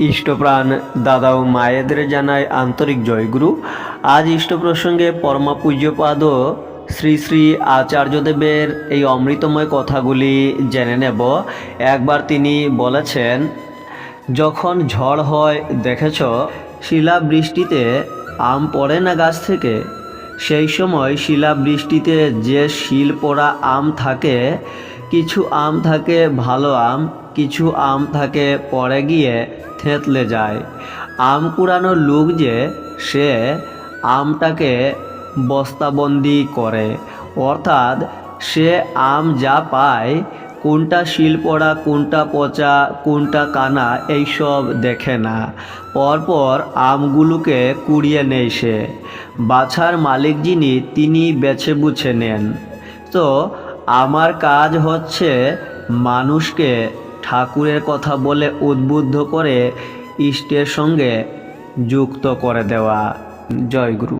ইষ্টপ্রাণ দাদা ও মায়েদের জানায় আন্তরিক জয়গুরু। আজ ইষ্ট প্রসঙ্গে পরমা পূজ্যপাদ শ্রী শ্রী আচার্যদেবের এই অমৃতময় কথাগুলি জেনে নেব। একবার তিনি বলেছেন, যখন ঝড় হয়, দেখেছ শিলা বৃষ্টিতে আম পড়ে না গাছ থেকে। সেই সময় শিলা বৃষ্টিতে যে শিল পড়া আম থাকে, কিছু আম থাকে, ভালো আম কিছু আম থাকে পড়ে গিয়ে থেঁতলে যায়। আম কুড়ানো লোক যে, সে আমটাকে বস্তাবন্দি করে। অর্থাৎ সে আম যা পায়, কোনটা শিল পড়া কোনটা পচা, কোনটা কানা, এইসব দেখে না। পরপর আমগুলোকে কুড়িয়ে নেয় সে। বাছার মালিক যিনি, তিনি বেছে বুছে নেন। তো, আমার কাজ হচ্ছে মানুষকে ঠাকুরের কথা বলে উদ্বুদ্ধ করে ইষ্টের সঙ্গে যুক্ত করে দেওয়া। জয় গুরু।